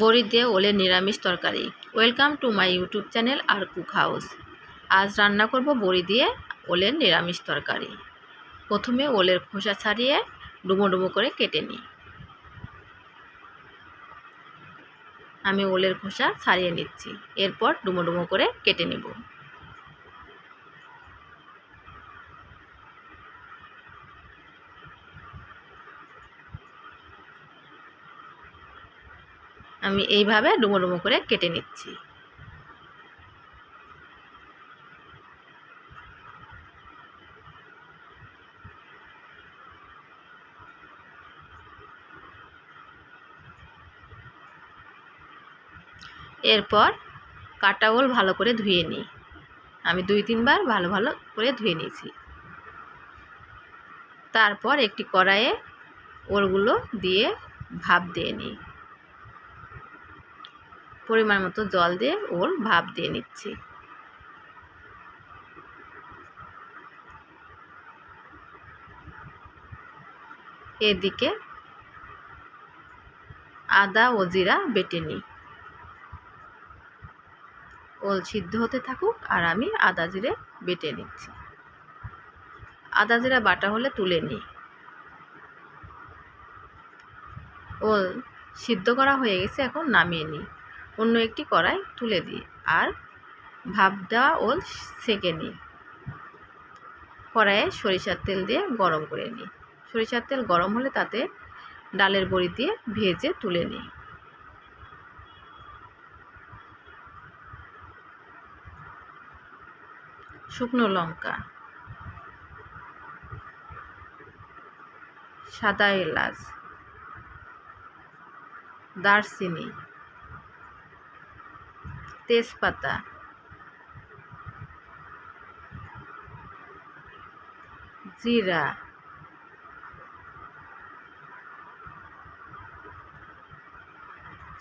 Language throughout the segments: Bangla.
বড়ি দিয়ে ওলের নিরামিষ তরকারি। Welcome to my YouTube channel R cook house আজ রান্না করব বড়ি দিয়ে ওলের নিরামিষ তরকারি। প্রথমে ওলের খোসা ছাড়িয়ে ডুমো ডুমো করে কেটে নিই। আমি ওলের খোসা ছাড়িয়ে নিচ্ছি। এরপর ডুমো ডুমো করে কেটে নেব। আমি এইভাবে ডুমো ডুমো করে কেটে নিচ্ছি। এরপর কাটা ওল ভালো করে ধুয়ে নিই। আমি দুই তিনবার ভালো ভালো করে ধুয়ে নিয়েছি। তারপর একটি কড়াইয়ে ওলগুলো দিয়ে ভাপ দিয়ে নিই। পরিমাণ মতো জল দিয়ে ওর ভাপ দিয়ে নিচ্ছি। এদিকে আদা ও জিরা বেটে নিই। ওল সিদ্ধ হতে থাকুক আর আমি আদা জিরে বেটে নিচ্ছি। আদা জিরা বাটা হলে তুলে নিই। ওল সিদ্ধ করা হয়ে গেছে, এখন নামিয়ে নিই। অন্য একটি কড়াই তুলে দিই আর দেওয়া ওল সেঁকে নিই। কড়াইয়ে সরিষার তেল দিয়ে গরম করে নিই। সরিষার তেল গরম হলে তাতে ডালের বড়ি দিয়ে ভেজে তুলে নিই। শুকনো লঙ্কা, সাদা এলাচ, দারচিনি তেজপাতা। জিরা।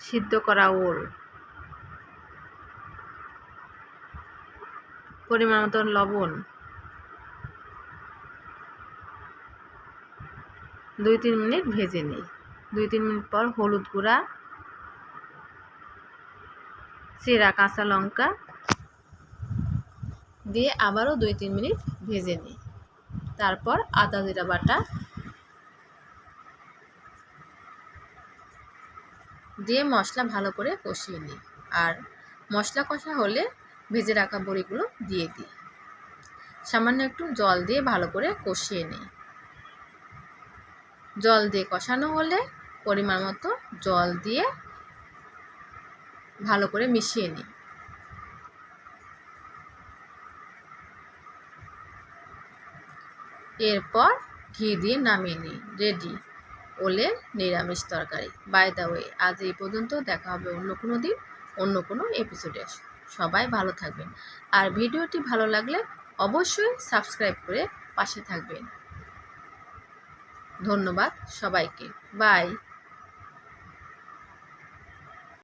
সিদ্ধ করা ওল। পরিমাণ মতন লবণ। দুই তিন মিনিট ভেজে নিই। দুই তিন মিনিট পর হলুদ গুঁড়া চেরা কাঁচা লঙ্কা দিয়ে আবারও দুই, তিন মিনিট ভেজে নিই। তারপর আদা, জিরা বাটা দিয়ে মশলা ভালো করে কষিয়ে নিই। আর মশলা কষা হলে ভেজে রাখা বড়িগুলো দিয়ে দিই। সামান্য একটু জল দিয়ে ভালো করে কষিয়ে নিই। জল দিয়ে কষানো হলে পরিমাণ মতো জল দিয়ে ভালো করে মিশিয়ে নিই। এরপর ঘি দিয়ে নামিয়ে নিই। রেডি ওলের নিরামিষ তরকারি। বাই দা ওয়ে আজ এই পর্যন্ত দেখা হবে অন্য কোনো দিন, অন্য কোনো এপিসোডে সবাই ভালো থাকবেন। আর ভিডিওটি ভালো লাগলে অবশ্যই সাবস্ক্রাইব করে পাশে থাকবেন। ধন্যবাদ সবাইকে। বাই